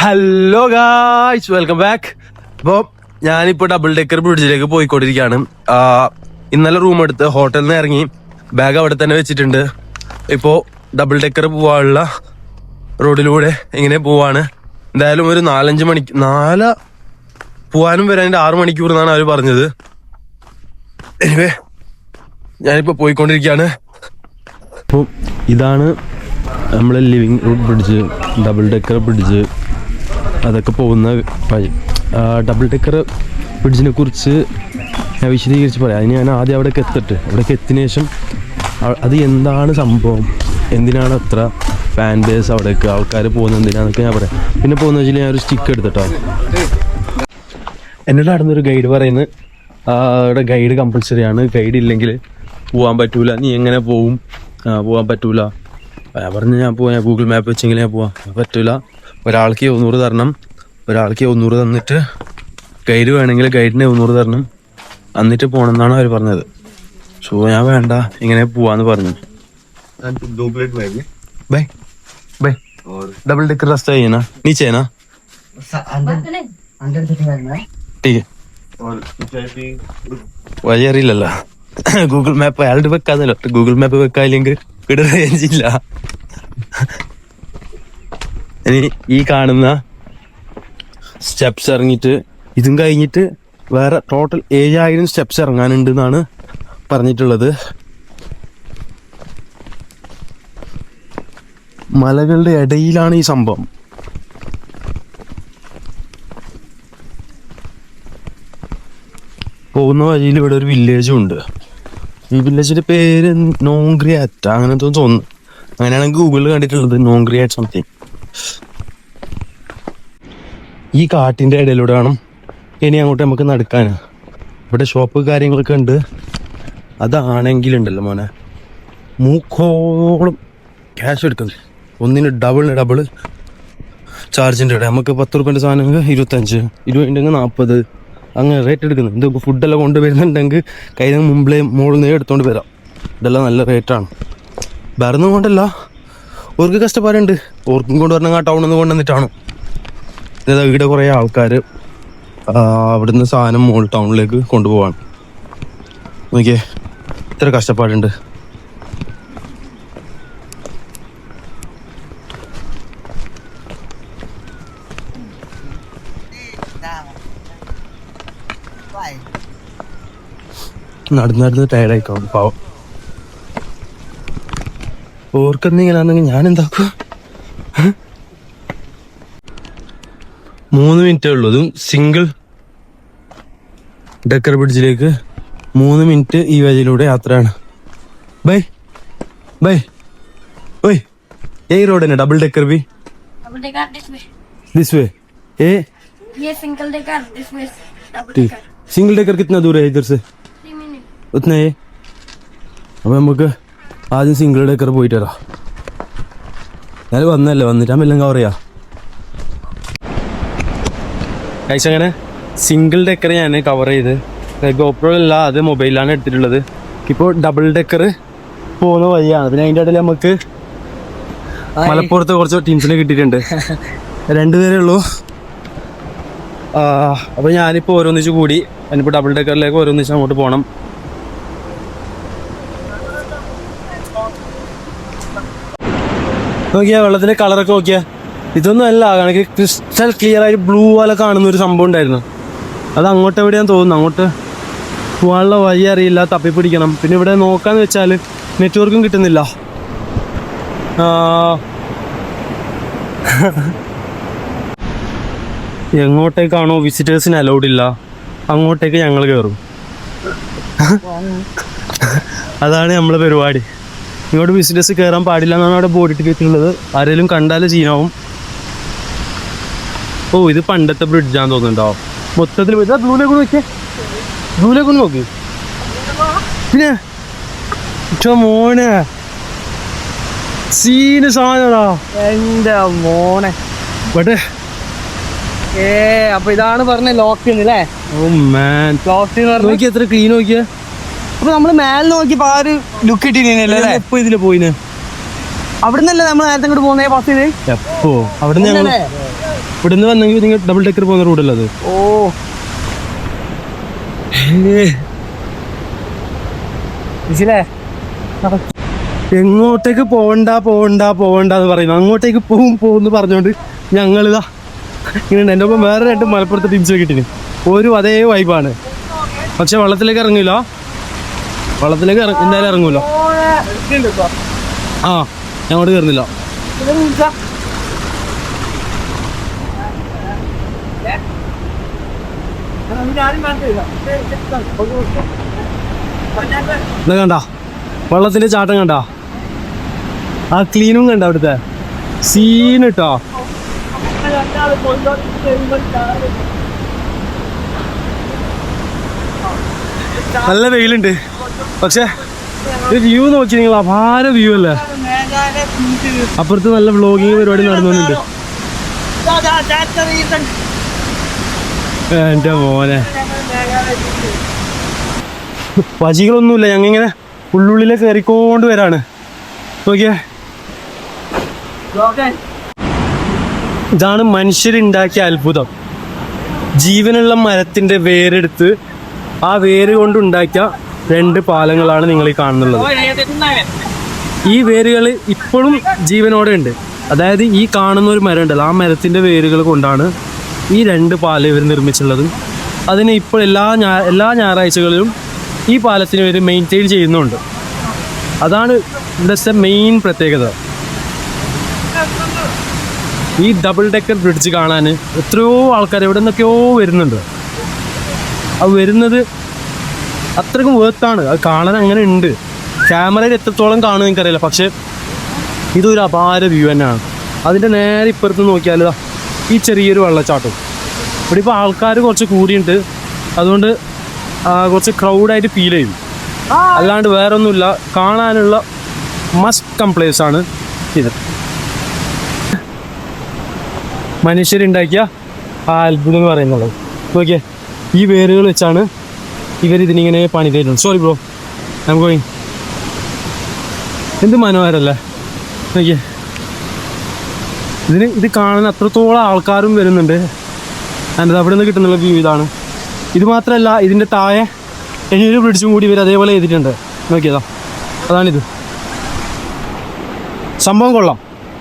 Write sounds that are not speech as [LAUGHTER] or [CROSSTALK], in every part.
Hello guys welcome back അപ്പോൾ ഞാനിപ്പോൾ double decker ബ്രിഡ്ജിലേക്ക് പോയിക്കൊണ്ടിരിക്കുകയാണ്. ഇന്നലെ റൂം എടുത്ത് ഹോട്ടലിൽ നിന്ന് ഇറങ്ങി ബാഗ് അവിടെ തന്നെ വെച്ചിട്ടുണ്ട്. ഇപ്പോൾ ഡബിൾ ഡെക്കർ പോവാനുള്ള റോഡിലൂടെ ഇങ്ങനെ പോവാണ്. എന്തായാലും ഒരു നാലഞ്ച് മണിക്ക് നാല് പോവാനും വരാൻ ആറ് മണിക്കൂർ എന്നാണ് അവർ പറഞ്ഞത്. എനിവേ ഞാനിപ്പോൾ പോയിക്കൊണ്ടിരിക്കുകയാണ്. അപ്പോൾ ഇതാണ് നമ്മളെ living root bridge double decker bridge അതൊക്കെ പോകുന്ന വഴി. ഡബിൾ ഡെക്കർ ബ്രിഡ്ജിനെ കുറിച്ച് ഞാൻ വിശദീകരിച്ച് പറയാം. അതിന് ഞാൻ ആദ്യം അവിടേക്ക് എത്തിട്ട് അവിടേക്ക് എത്തിയതിനു ശേഷം അത് എന്താണ് സംഭവം? എന്തിനാണ് അത്ര ഫാൻ ബേസ് അവിടേക്ക് ആൾക്കാർ പോകുന്നത്? എന്തിനാന്നൊക്കെ ഞാൻ പറയാം. പിന്നെ പോകുന്ന വെച്ചാൽ ഞാൻ ഒരു സ്റ്റിക്ക് എടുത്തിട്ടോ. എന്നോട് നടന്നൊരു ഗൈഡ് പറയുന്നത് അവിടെ ഗൈഡ് കമ്പൽസറി ആണ്. ഗൈഡ് ഇല്ലെങ്കിൽ പോകാൻ പറ്റൂല. നീ എങ്ങനെ പോവും? പോകാൻ പറ്റൂല. ഞാൻ പോവാം. ഞാൻ ഗൂഗിൾ മാപ്പ് വെച്ചെങ്കിൽ ഞാൻ പോവാം. പറ്റൂല. ഒരാൾക്ക് എഴുന്നൂറ് തരണം. ഒരാൾക്ക് എഴുന്നൂറ് തന്നിട്ട് ഗൈഡ് വേണമെങ്കിൽ ഗൈഡിന് എഴുന്നൂറ് തരണം. എന്നിട്ട് പോകണമെന്നാണ് അവർ പറഞ്ഞത്. സോ ഞാൻ വേണ്ട ഇങ്ങനെ പോവാന്ന് പറഞ്ഞു. Bye. Bye. Double decker rest ചെയ്യണ നീ ചെയ്യണ വഴി അറിയില്ലല്ലോ. ഗൂഗിൾ മാപ്പ് അയാളുടെ വെക്കാന്നല്ലോ. ഗൂഗിൾ മാപ്പ് വെക്കാല്ലെങ്കിൽ ഇവിടെ റേഞ്ചില്ല ഇനി ഈ കാണുന്ന സ്റ്റെപ്സ് ഇറങ്ങിയിട്ട് ഇതും കഴിഞ്ഞിട്ട് വേറെ ടോട്ടൽ ഏഴായിരം സ്റ്റെപ്സ് ഇറങ്ങാനുണ്ട് എന്നാണ് പറഞ്ഞിട്ടുള്ളത്. മലകളുടെ ഇടയിലാണ് ഈ സംഭവം. പോകുന്ന വഴിയിൽ ഇവിടെ ഒരു വില്ലേജും ഉണ്ട്. ഈ വില്ലേജിന്റെ പേര് നോങ്ക്രിയാറ്റ്. അങ്ങനത്തെ തോന്നുന്നു. അങ്ങനെയാണെങ്കിൽ ഗൂഗിളിൽ കണ്ടിട്ടുള്ളത് നോങ്ക്രിയാറ്റ് സംതിങ് ഈ കാട്ടിന്റെ ഇടയിലൂടെ വേണം. ഇനി അങ്ങോട്ട് നമുക്ക് നടക്കാൻ ഇവിടെ ഷോപ്പ് കാര്യങ്ങളൊക്കെ ഉണ്ട്. അതാണെങ്കിലുണ്ടല്ലോ മോനെ. മൂക്കോളം ക്യാഷ് എടുക്കുന്നത് ഒന്നിന് ഡബിൾ ഡബിൾ ചാർജിന്റെ ഇടയിൽ. നമുക്ക് പത്ത് റുപ്യന്റെ സാധനങ്ങൾ ഇരുപത്തഞ്ച് ഇരുപതിന്റെങ്കിൽ നാൽപ്പത്. അങ്ങനെ റേറ്റ് എടുക്കുന്നത് ഇത് ഫുഡെല്ലാം കൊണ്ടുവരുന്നുണ്ടെങ്കിൽ കയ്യിൽ നിന്ന് മുമ്പിലേ മുകളിൽ നിന്ന് എടുത്തുകൊണ്ട് വരാം. ഇതെല്ലാം നല്ല റേറ്റാണ് ഒന്നും കൊണ്ടല്ല ഓർക്ക് കഷ്ടപ്പാടുണ്ട്. ഓർക്കും കൊണ്ട് പറഞ്ഞാൽ ആ ടൗണിൽ നിന്ന് കൊണ്ടുവന്നിട്ടാണ്? ഇതാ ഇവിടെ കുറേ ആൾക്കാർ അവിടുന്ന് സാധനം മോൾ ടൗണിലേക്ക് കൊണ്ടുപോവാണ്. നോക്കിയേ ഇത്ര കഷ്ടപ്പാടുണ്ട്. നടന്ന് നടന്ന് ടയർഡായിക്കാവും പാവം. ഓർക്കെന്തെങ്കിലാണെങ്കിൽ ഞാൻ എന്താക്കും ഹ്? മൂന്ന് മിനിറ്റേ ഉള്ളൂ അതും സിംഗിൾ ഡെക്കർ ബ്രിഡ്ജിലേക്ക് മൂന്ന് മിനിറ്റ് ഈ വഴിയിലൂടെ യാത്രയാണ് ബൈ ബൈ ഓയ് ഏ റോഡ് തന്നെ double decker B double decker this way this way ए ये single decker this way double ठीक डेकर सिंगल डेकर कितना दूर है इधर से थ्री मिनट ഉത്തനേ അപ്പോൾ നമുക്ക് ആദ്യം സിംഗിൾ ഡെക്കർ പോയിട്ട് വരാം. ഞാൻ വന്നല്ലേ വന്നിട്ട് എല്ലാം കവർ ചെയ്യാം. കഴിച്ച അങ്ങനെ സിംഗിൾ ഡെക്കർ ഞാൻ കവർ ചെയ്ത് ഗോപ്രോ അല്ല അത് മൊബൈലിലാണ് എടുത്തിട്ടുള്ളത്. ഇപ്പോൾ ഡബിൾ ഡെക്കർ പോകുന്ന വഴിയാണ്. പിന്നെ അതിന്റെ ഇടയിൽ നമുക്ക് മലപ്പുറത്ത് കുറച്ച് ടീംസിനെ കിട്ടിയിട്ടുണ്ട്. രണ്ടുപേരേ ഉള്ളൂ. അപ്പോൾ ഞാനിപ്പോൾ ഓരോന്നിച്ച് കൂടി ഞാനിപ്പോൾ ഡബിൾ ഡെക്കറിലേക്ക് ഓരോന്നിച്ച് അങ്ങോട്ട് പോകണം നോക്കിയാ വെള്ളത്തിന്റെ കളറൊക്കെ നോക്കിയാ. ഇതൊന്നും അല്ല കണക്ക് ക്രിസ്റ്റൽ ക്ലിയർ ആയിട്ട് ബ്ലൂ പോലെ കാണുന്ന ഒരു സംഭവം ഉണ്ടായിരുന്നു. അത് അങ്ങോട്ട് എവിടെയാന്ന് തോന്നുന്നു. അങ്ങോട്ട് പോകാനുള്ള വഴി അറിയില്ല. തപ്പി പിടിക്കണം പിന്നെ ഇവിടെ നോക്കാന്ന് വെച്ചാൽ നെറ്റ്വർക്കും കിട്ടുന്നില്ല. എങ്ങോട്ടേക്കാണോ വിസിറ്റേഴ്സിന് അലൗഡ് ഇല്ല. അങ്ങോട്ടേക്ക് ഞങ്ങൾ കയറും അതാണ് നമ്മളെ പരിപാടി. ഇങ്ങോട്ട് വിസിറ്റേഴ്സ് കയറാൻ പാടില്ല എന്നാണ് അവിടെ ബോർഡ് ഇട്ടിട്ടുള്ളത് ആരെങ്കിലും കണ്ടാലും ചീനാവും ഓ ഇത് പണ്ടത്തെ ബ്രിഡ്ജാന്ന് തോന്നുന്നുണ്ടോ? മൊത്തത്തിൽ ഇതാ ഒന്ന് നോക്കിയേ. ബ്ലൂലേക്ക് ഒന്ന് നോക്ക്. പിന്നെ? മോനെ. സീന് സാധനടാ എന്റെ മോനെ. ബട്ട് ഏ അപ്പൊ ഇതാണ് പറഞ്ഞ ലോക്ക് അല്ലേ ഓ മാൻ ലോക്ക് നോക്കി എത്ര ക്ലീൻ നോക്കിയാ. അപ്പൊ നമ്മൾ മേലെ നോക്കിയപ്പോ ആ ഒരു ലുക്ക് ഇട്ടിരുന്നില്ല അല്ലേ? എപ്പോ ഇതിൽ പോയിന്? അവിടുന്നല്ലേ നമ്മൾ നേരത്തെ ഇങ്ങോട്ട് പോകുന്നേ ബസ് ചെയ്ത് എപ്പോ? അവിടെ ഞങ്ങൾ? ഇവിടുന്ന് വന്നെങ്കിൽ നിങ്ങൾ ഡബിൾ ഡെക്കർ പോകുന്ന അത്? ഓ. എങ്ങോട്ടേക്ക് പോണ്ട പോണ്ട പോവണ്ട എന്ന് പറയുന്നു. അങ്ങോട്ടേക്ക് പോവും പോകും പറഞ്ഞുകൊണ്ട് ഞങ്ങളിതാ ഇങ്ങനെ എന്റെ ഒപ്പം വേറെ രണ്ട് മലപ്പുറത്ത് ടീംസ് കിട്ടിന് ഒരു അതേ വൈബാണ് പക്ഷെ വെള്ളത്തിലേക്ക് ഇറങ്ങില്ല വെള്ളത്തിലേക്ക് എന്തായാലും ഇറങ്ങൂലോ? ആ ഞാൻ അങ്ങോട്ട് കയറുന്നില്ല എന്നാ കണ്ട? വെള്ളത്തിന്റെ ചാട്ടം കണ്ട? ആ ക്ലീനും കണ്ട അവിടുത്തെ? സീൻ ഇട്ടോ? നല്ല വെയിലുണ്ട്. പക്ഷെ വ്യൂ നോക്കി നിങ്ങൾ അപാര വ്യൂ അല്ലേ? അപ്പുറത്ത് നല്ല വ്ളോഗിങ് പരിപാടി നടന്നുണ്ട് എന്റെ മോനെ. വജികളൊന്നുമില്ല ഞങ്ങിങ്ങനെ ഉള്ളുള്ളിലെ കയറിക്കൊണ്ട് വരാണ്. നോക്കിയേ. ഇതാണ് മനുഷ്യരുണ്ടാക്കിയ അത്ഭുതം. ജീവനുള്ള മരത്തിന്റെ വേരെടുത്ത് ആ വേര് കൊണ്ടുണ്ടാക്കിയ രണ്ട് പാലങ്ങളാണ് നിങ്ങൾ ഈ കാണുന്നുള്ളത്. ഈ വേരുകൾ ഇപ്പോഴും ജീവനോടെ ഉണ്ട്. അതായത് ഈ കാണുന്ന ഒരു മരം ഉണ്ടല്ലോ ആ മരത്തിന്റെ വേരുകൾ കൊണ്ടാണ് ഈ രണ്ട് പാലം ഇവർ നിർമ്മിച്ചുള്ളത് അതിന് ഇപ്പോൾ എല്ലാ ഞാ എല്ലാ ഞായറാഴ്ചകളിലും ഈ പാലത്തിന് ഇവർ മെയിന്റെയിൻ ചെയ്യുന്നുണ്ട്. അതാണ് ഇവിടുത്തെ മെയിൻ പ്രത്യേകത. ഈ ഡബിൾ ഡെക്കർ ബ്രിഡ്ജ് കാണാൻ എത്രയോ ആൾക്കാർ എവിടെ നിന്നൊക്കെയോ വരുന്നുണ്ട്. അത് വരുന്നത് അത്രയ്ക്കും വേർത്താണ് അത് കാണാൻ അങ്ങനെ ഉണ്ട്. ക്യാമറയിൽ എത്രത്തോളം കാണുമെന്ന് എനിക്കറിയില്ല. പക്ഷേ ഇതൊരു അപാര വ്യൂ തന്നെയാണ്. അതിന്റെ നേരെ ഇപ്പുറത്ത് നോക്കിയാൽ ഈ ചെറിയൊരു വെള്ളച്ചാട്ടം. ഇവിടെ ഇപ്പോൾ ആൾക്കാർ കുറച്ച് കൂടിയുണ്ട്. അതുകൊണ്ട് കുറച്ച് ക്രൗഡായിട്ട് ഫീൽ ചെയ്യും. അല്ലാണ്ട് വേറെ ഒന്നുമില്ല കാണാനുള്ള മസ്റ്റ് കംപ്ലേസ് ആണ് ഇത്. മനുഷ്യരുണ്ടാക്കിയ ആ അത്ഭുതം എന്ന് പറയുന്നത്. നോക്കിയേ ഈ വേരുകൾ വെച്ചാണ് ഇവർ ഇതിനിങ്ങനെ പണി തരുന്നു സോറി ബ്രോ ഐ ഗോയിങ് എന്ത് മനോഹരല്ലേ? നോക്കിയേ. ഇതിന് ഇത് കാണാൻ അത്രത്തോളം ആൾക്കാരും വരുന്നുണ്ട്. അതിന്റെ അവിടെ നിന്ന് കിട്ടുന്നുള്ള വ്യൂ ഇതാണ്. ഇത് മാത്രമല്ല ഇതിന്റെ താഴെ എനിയൊരു ബ്രിഡ്ജും കൂടി ഇവർ അതേപോലെ ചെയ്തിട്ടുണ്ട് നോക്കിയതാ. അതാണിത്. സംഭവം കൊള്ളാം.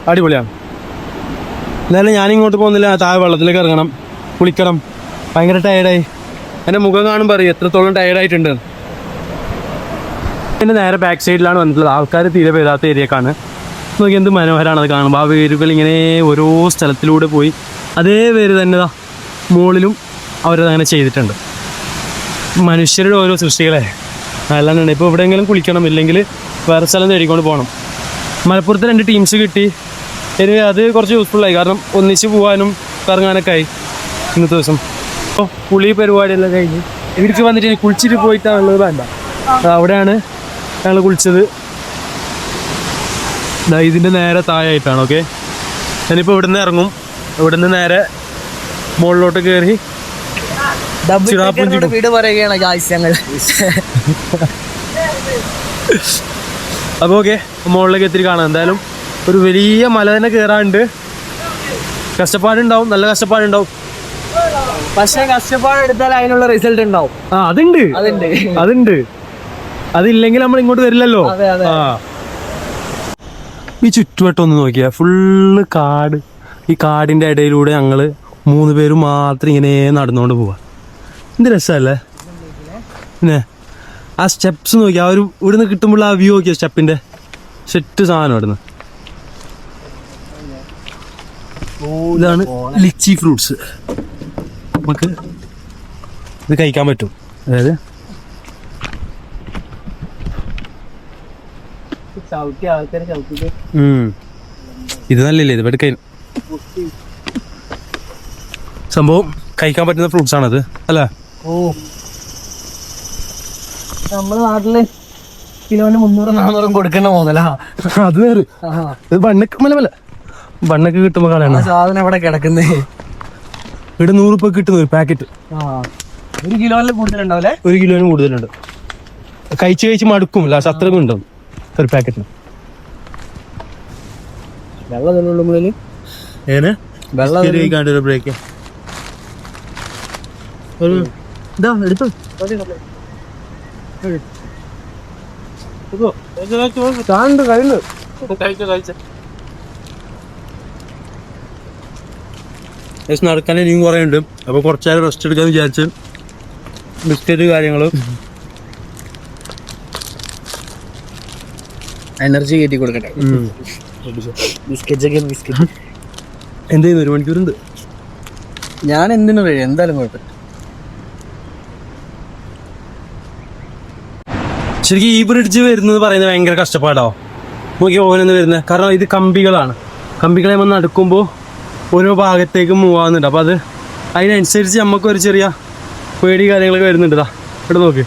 അടിപൊളിയാണ്. എന്തായാലും ഞാനിങ്ങോട്ട് പോകുന്നില്ല. താഴെ വെള്ളത്തിലേക്ക് ഇറങ്ങണം. കുളിക്കണം. ഭയങ്കര ടയർഡായി എന്റെ മുഖം കാണുമ്പോൾ അറിയാം? എത്രത്തോളം ടയർഡായിട്ടുണ്ട് എന്റെ നേരെ ബാക്ക് സൈഡിലാണ് വന്നിട്ടുള്ളത്. ആൾക്കാർ തീരെ വരാത്ത ഏരിയക്കാണ് നോക്കി എന്ത് അത് കാണുമ്പോൾ ആ വേരുകൾ ഇങ്ങനെ ഓരോ സ്ഥലത്തിലൂടെ പോയി അതേ വേര് തന്നെ മുകളിലും അവരത് അങ്ങനെ ചെയ്തിട്ടുണ്ട്. മനുഷ്യരുടെ ഓരോ സൃഷ്ടികളെ. അല്ലാണ്ട് ഇപ്പോൾ എവിടെയെങ്കിലും കുളിക്കണം ഇല്ലെങ്കിൽ വേറെ സ്ഥലം തേടിക്കൊണ്ട് പോകണം. മലപ്പുറത്ത് രണ്ട് ടീംസ് കിട്ടി. എനിക്ക് അത് കുറച്ച് യൂസ്ഫുള്ളായി കാരണം ഒന്നിച്ച് പോകാനും കറങ്ങാനൊക്കെ ആയി ഇന്നത്തെ ദിവസം. കുളി പരിപാടിയെല്ലാം കഴിഞ്ഞ് ഇവിടേക്ക് വന്നിട്ട് ഇനി കുളിച്ചിട്ട് പോയിട്ടാണുള്ളത് വേണ്ട. അവിടെയാണ് ഞങ്ങൾ കുളിച്ചത്. ഇതിന്റെ നേരെ താഴെയായിട്ടാണ് ഓക്കെ ഞാനിപ്പോൾ ഇവിടുന്ന് ഇറങ്ങും. ഇവിടുന്ന് നേരെ മുകളിലോട്ട് കയറി വീട് പറയുകയാണ് അപ്പോൾ ഓക്കെ മുകളിലേക്ക് എത്തിരി കാണാം. എന്തായാലും ഒരു വലിയ മല തന്നെ കയറാണ്ട് കഷ്ടപ്പാടുണ്ടാവും നല്ല കഷ്ടപ്പാടുണ്ടാവും. പക്ഷെ കഷ്ടപ്പാട് എടുത്താൽ അതിനുള്ള റിസൾട്ട് ഉണ്ടാവും. ആ അതുണ്ട്. അതുണ്ട്. അതുണ്ട്. അതില്ലെങ്കിൽ നമ്മൾ ഇങ്ങോട്ട് വരില്ലല്ലോ. ആ. ഈ ചുറ്റുവട്ടം ഒന്ന് നോക്കിയാ ഫുള്ള് കാട്. ഈ കാടിന്റെ ഇടയിലൂടെ ഞങ്ങൾ മൂന്ന് പേര് മാത്രം ഇങ്ങനെ നടന്നുകൊണ്ട് പോവാ. എന്ത് രസമല്ലേ പിന്നെ ആ സ്റ്റെപ്സ് നോക്കി ആ ഒരു ഇവിടുന്ന് കിട്ടുമ്പോൾ ആ വ്യൂ നോക്കിയ സ്റ്റെപ്പിന്റെ സെറ്റ് സാധനം ഇവിടുന്ന്. ഇതാണ് ലിച്ചി ഫ്രൂട്ട്സ്. നമുക്ക് ഇത് കഴിക്കാൻ പറ്റും. അതായത്. ഇത് നല്ലില്ലേ ഇത് എടുക്ക സംഭവം കഴിക്കാൻ പറ്റുന്ന ഫ്രൂട്ട്സ് ആണത് അല്ല? ഓ. നമ്മുടെ നാട്ടിൽ കിലോന് മുന്നൂറും നാന്നൂറും കൊടുക്കണ മുതലാ. അത് വേറെ. ഇത് ബണ്ണക്ക് മല മല. ബണ്ണക്ക് കിട്ടുമ്പോ കളയണം. സാധനം അവിടെ കിടക്കുന്നേ? ഇവിടെ നൂറ് രൂപ കിട്ടുന്ന ഒരു പാക്കറ്റ് ആ ഒരു കിലോയിൽ കൂടുതലുണ്ടാവില്ലേ ഒരു കിലോന് കൂടുതലുണ്ട്. കഴിച്ച് കഴിച്ച് മടുക്കും. ലാസ്റ്റ് അത്രയും ഉണ്ടാവും ഒരു പാക്കറ്റിന് വെള്ളം വെള്ളം ഒരു ബ്രേക്ക് ഇതാ എടുത്തു. താണ്ട് കഴിഞ്ഞു നടക്കാൻ ഇനിയും കുറെ ഉണ്ട്. അപ്പൊ കുറച്ചേരം റെസ്റ്റ് എടുക്കാൻ വിചാരിച്ച് ബിസ്ക്കറ്റ് കാര്യങ്ങളും എനർജി കയറ്റി കൊടുക്കട്ടെ. ബിസ്ക്കറ്റ് ബിസ്ക്കറ്റ് എന്ത് ചെയ്യുന്നു? ഒരു മണിക്കൂറുണ്ട് ഞാൻ എന്തിനു കഴിയും? എന്തായാലും കുഴപ്പമില്ല ശരിക്കും ഈ ബ്രിഡ്ജ് വരുന്നത് പറയുന്നത് ഭയങ്കര കഷ്ടപ്പാടോ. നോക്കി ഓനെന്ന് വരുന്നത്. കാരണം ഇത് കമ്പികളാണ്. കമ്പികളെ നമ്മൾ നടക്കുമ്പോൾ ഓരോ ഭാഗത്തേക്ക് മൂവ് ആവുന്നുണ്ട്. അപ്പോൾ അത് അതിനനുസരിച്ച് നമുക്കൊരു ചെറിയ പേടി കാര്യങ്ങളൊക്കെ വരുന്നുണ്ട് ഇതാ ഇവിടെ നോക്ക്.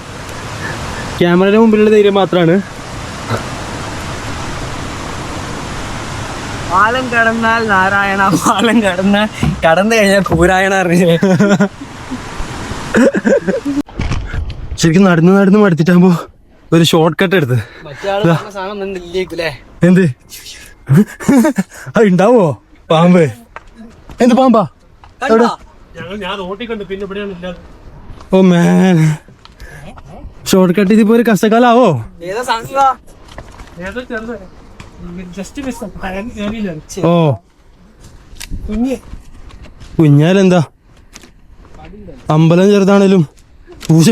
ക്യാമറയുടെ മുമ്പിലുള്ള ധൈര്യം മാത്രമാണ് പാലം കടന്നാൽ നാരായണ പാലം കടന്ന് കടന്നു കഴിഞ്ഞാൽ പൂരായണ അറിഞ്ഞേ ശരിക്കും നടന്ന് നടന്ന് മടുത്തിട്ടാകുമ്പോ ഒരു ഷോർട്ട് കട്ട് എടുത്ത് എന്ത്? അത് ഉണ്ടാവോ? പാമ്പ്. എന്ത് പാമ്പാ? എവിടെ? ഓ മാൻ ഷോർട്ട് കട്ട് ഇതിപ്പോ ഒരു സാധനം ഓ. കുഞ്ഞാലെന്താ? അമ്പലം ചെറുതാണേലും. പൂജ.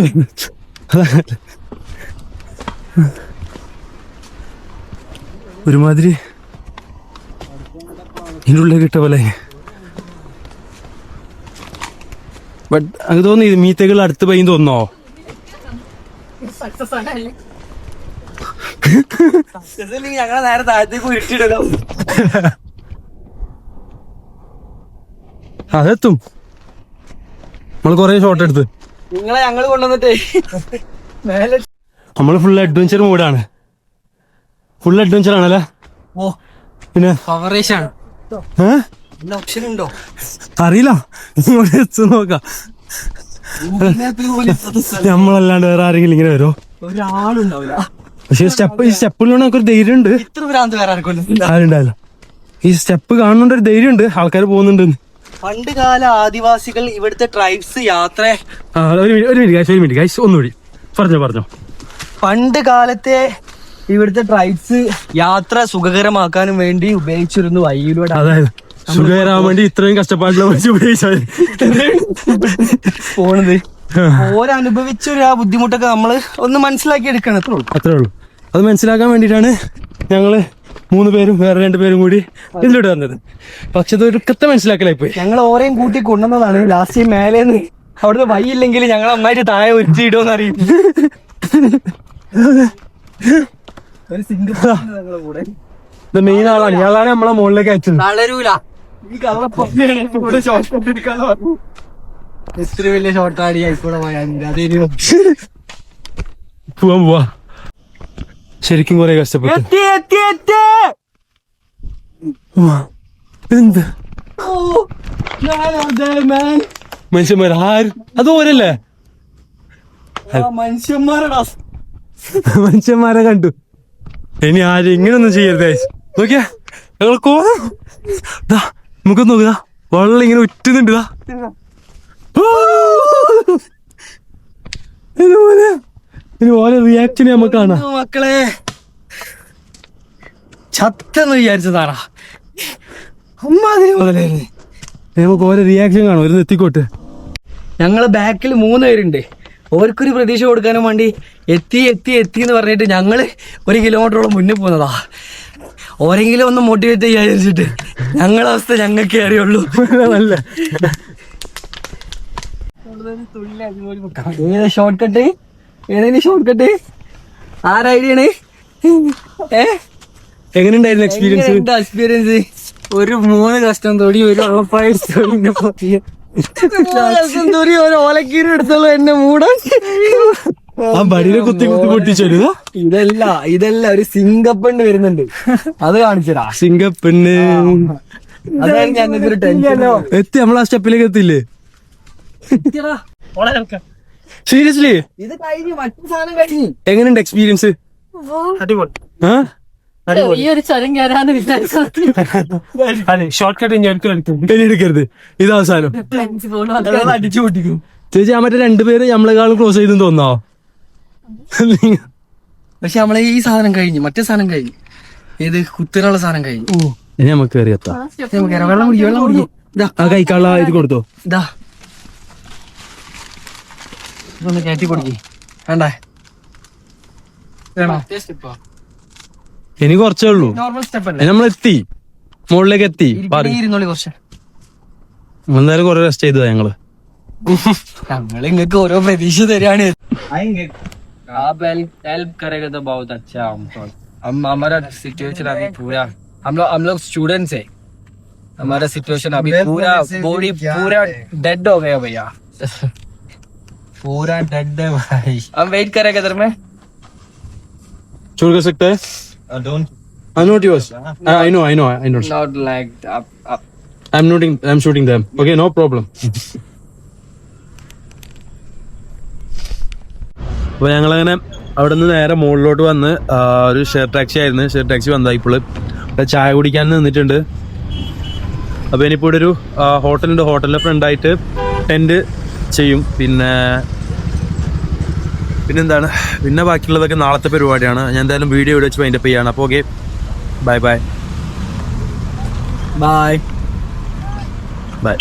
ഒരുമാതിരി. ഇതിനുള്ളിൽ കിട്ട പോലെ. ബട്ട് അത് തോന്നി മീത്തകൾ അടുത്ത് പയ്യും തോന്നോ ഞങ്ങളെ നേരെ താഴത്തേക്ക് അതെത്തും. നമ്മൾ കൊറേ ഷോട്ട് എടുത്ത്. നിങ്ങളെ ഞങ്ങൾ കൊണ്ടുവന്നിട്ടേ. മേലെ നമ്മൾ ഫുൾ അഡ്വഞ്ചർ മൂഡാണ് ഫുൾ അഡ്വഞ്ചർ ആണല്ലേ? ഓ പിന്നെ? കവറേജ് ആണ്. ഓപ്ഷൻ ഉണ്ടോ അറിയില്ല. ഇങ്ങോട്ട് എത്തു നോക്കാം. നമ്മളല്ലാണ്ട് വേറെ ആരെങ്കിലും ഇങ്ങനെ വരുമോ ഒരാളുണ്ടാവില്ല. പക്ഷെ സ്റ്റെപ്പ് ഈ സ്റ്റെപ്പിലൂടെ നമുക്ക് ഒരു ധൈര്യം ഉണ്ട് ഇത്ര ഭ്രാന്ത് വേറെ ആരുണ്ടാവില്ല ഈ സ്റ്റെപ്പ് കാണുന്നുണ്ട് ഒരു ധൈര്യം ഉണ്ട് ആൾക്കാർ പോകുന്നുണ്ട് പണ്ട് കാല ആദിവാസികൾ ഇവിടുത്തെ ട്രൈബ്സ് യാത്ര ഒരു മിനിറ്റ് ഗൈസ് ഒരു മിനിറ്റ് ഗൈസ് ഒന്നുകൂടി. പറഞ്ഞോ പറഞ്ഞോ. പണ്ട് കാലത്തെ ഇവിടുത്തെ ട്രൈബ്സ് യാത്ര സുഖകരമാക്കാനും വേണ്ടി ഉപയോഗിച്ചിരുന്നു വഴിയിലൂടെ. അതായത്? സുഖകരാൻ വേണ്ടി ഇത്രയും കഷ്ടപ്പാടില്ല പഠിച്ച് ഉപയോഗിച്ചാൽ പോണത് ഓരനുഭവിച്ചൊരു ആ ബുദ്ധിമുട്ടൊക്കെ നമ്മൾ ഒന്ന് മനസ്സിലാക്കി എടുക്കണം അത്രേ ഉള്ളൂ. അത്രേ ഉള്ളൂ. അത് മനസ്സിലാക്കാൻ വേണ്ടിയിട്ടാണ് ഞങ്ങൾ മൂന്ന് പേരും വേറെ രണ്ട് പേരും കൂടി ഇതിലൂടെ വന്നത്. പക്ഷെ അത് ഒരുക്കത്തെ മനസ്സിലാക്കലായി പോയി. ഞങ്ങൾ ഓരെയും കൂട്ടി കൊണ്ടുവന്നതാണ്. ലാസ്റ്റ് മേലേന്ന് അവിടുന്ന് ഇല്ലെങ്കിൽ ഞങ്ങൾ നന്നായിട്ട് താഴെ ഒരുത്തിയിടുമെന്ന് അറിയും [LAUGHS] ഒരു സിംഗിൾ കൂടെ ഇത് മെയിൻ ആളാണ്. ഇയാളാണ് നമ്മളെ മുകളിലേക്ക് അയച്ചത്. തളരൂല. ഈ ഇവിടെ ഷോർട്ട് കട്ട് എടുക്കാന്ന് പറഞ്ഞു. എത്ര വലിയ ഷോർട്ട് ആടി ആയിക്കൂടെ പോയാൽ അതൊരു പോവാൻ പോവാ ശരിക്കും കുറെ കഷ്ടപ്പെട്ടു. എന്ത്. മനുഷ്യന്മാർ ആര്? അത് ഓരല്ലേ? മനുഷ്യന്മാരടാ മനുഷ്യന്മാരെ കണ്ടു. ഇനി ആരും ഇങ്ങനൊന്നും ചെയ്യരുത്. നോക്കിയാ ഞങ്ങൾ കോ നമുക്ക് നോക്കുക വെള്ളം ഇങ്ങനെ ഉറ്റുന്നുണ്ട് ഓരോ റിയാക്ഷൻ നമുക്ക് കാണാം. മക്കളെ. ചത്തെന്ന് വിചാരിച്ചതാണാ അമ്മാതിരി മുതലേ നമുക്ക് ഓരോ റിയാക്ഷൻ കാണാം. ഒരു എത്തിക്കോട്ട്. ഞങ്ങൾ ബാക്കിൽ മൂന്ന് പേരുണ്ട് ഓർക്കൊരു പ്രതീക്ഷ കൊടുക്കാനും വേണ്ടി എത്തി എത്തി എത്തി എന്ന് പറഞ്ഞിട്ട് ഞങ്ങൾ ഒരു കിലോമീറ്ററോളം മുന്നിൽ പോകുന്നതാ ഓരെങ്കിലും ഒന്ന് മോട്ടിവേറ്റ് ചെയ്യാൻ വിചാരിച്ചിട്ട്. ഞങ്ങളെ അവസ്ഥ ഞങ്ങൾക്ക് അറിയുള്ളൂ. നല്ല ഏതാ ഷോർട്ട് കട്ട് ഏതെങ്കിലും ഷോർട്ട് കട്ട് ആര ഐഡിയ ആണ് ഏ? എങ്ങനെയുണ്ടായിരുന്നു എക്സ്പീരിയൻസ് എക്സ്പീരിയൻസ് ഒരു മൂന്ന് കഷ്ടം തൊടി ഒരു ഉറപ്പായ ഒരു ഓലക്കീരി എടുത്തുള്ളൂ എന്നെ മൂടാൻ. ആ കുത്തി കുത്തി പൊട്ടിച്ചൊരു ഇതല്ല ഇതല്ല ഒരു സിംഗപ്പണ്ട് വരുന്നുണ്ട്. അത് കാണിച്ചടാ. സിംഗപ്പെണ്ണ്. അതാണ് ഞാൻ ഒരു എത്തി നമ്മൾ ആ സ്റ്റെപ്പിലേക്ക് എത്തില്ലേ സീരിയസ്ലി? ഇത് കഴിഞ്ഞു മറ്റു സാധനം കഴിഞ്ഞു. എങ്ങനെയുണ്ട് എക്സ്പീരിയൻസ് ആ? ഈ ഒരു ചരം കയറാന്ന് വിചാരിച്ചു അതെ ഷോർട്ട് കട്ട് ഞാൻ എടുക്കരുത്. ഇത് അവസാനം. അടിച്ചു പൊട്ടിക്കും ചേച്ചി ആ മറ്റേ രണ്ടുപേര് നമ്മളെക്കാളും ക്ലോസ് ചെയ്തെന്ന് തോന്നോ പക്ഷെ നമ്മളെ ഈ സാധനം കഴിഞ്ഞു മറ്റേ സാധനം കഴിഞ്ഞു. ഏത് കുത്തിനുള്ള സാധനം കഴിഞ്ഞു. ഇനി നമുക്ക് കയറി എത്താം. നമുക്ക്. വെള്ളം കുടിക്കും വെള്ളം കുടിക്കും. ഇതാ ആ കൈക്കാള ഇത് കൊടുത്തോ. ഇതാ ഇതൊന്ന് കയറ്റി കൊടുക്കി വേണ്ടേ? വേണോ? ഇനി കുറച്ചേ ഉള്ളൂ. നോർമൽ സ്റ്റെപ്പ് അല്ലേ? ഇനി നമ്മൾ എത്തി. മുകളിലേക്ക് എത്തി. എന്തായാലും കൊറേ റെസ്റ്റ് ചെയ്തതാ ഞങ്ങൾ. ഞങ്ങൾ ഇങ്ങക്ക് ഓരോ പ്രതീക്ഷ തരാണ്. आप हेल्प करेगा तो बहुत अच्छा हमको हम हमारा सिचुएशन अभी पूरा हम लोग हम लोग स्टूडेंट्स है। हमारा सिचुएशन अभी पूरा बॉडी पूरा डेड हो? गया भैया। पूरा डेड है भाई। हम वेट करेगा इधर में। छोड़ कर सकते हैं? don't. I not yours I know I know I know not like up up I am noting I am shooting them okay അപ്പോൾ ഞങ്ങളങ്ങനെ അവിടെ നിന്ന് നേരെ മുകളിലോട്ട് വന്ന് ഒരു ഷെയർ ടാക്സി ആയിരുന്നു. ഷെയർ ടാക്സി വന്നതായി ഇപ്പോൾ അവിടെ ചായ കുടിക്കാൻ നിന്നിട്ടുണ്ട്. അപ്പോൾ ഇനിയിപ്പോൾ ഇവിടെ ഒരു ഹോട്ടലുണ്ട്. ഹോട്ടലിന്റെ ഫ്രണ്ടായിട്ട് ടെന്റ് ചെയ്യും. പിന്നെ പിന്നെന്താണ്? പിന്നെ ബാക്കിയുള്ളതൊക്കെ നാളത്തെ പരിപാടിയാണ്. ഞാൻ എന്തായാലും വീഡിയോ ഇവിടെ വെച്ച് മൈൻഡപ്പ് ചെയ്യാണ്. അപ്പോൾ okay bye bye bye bye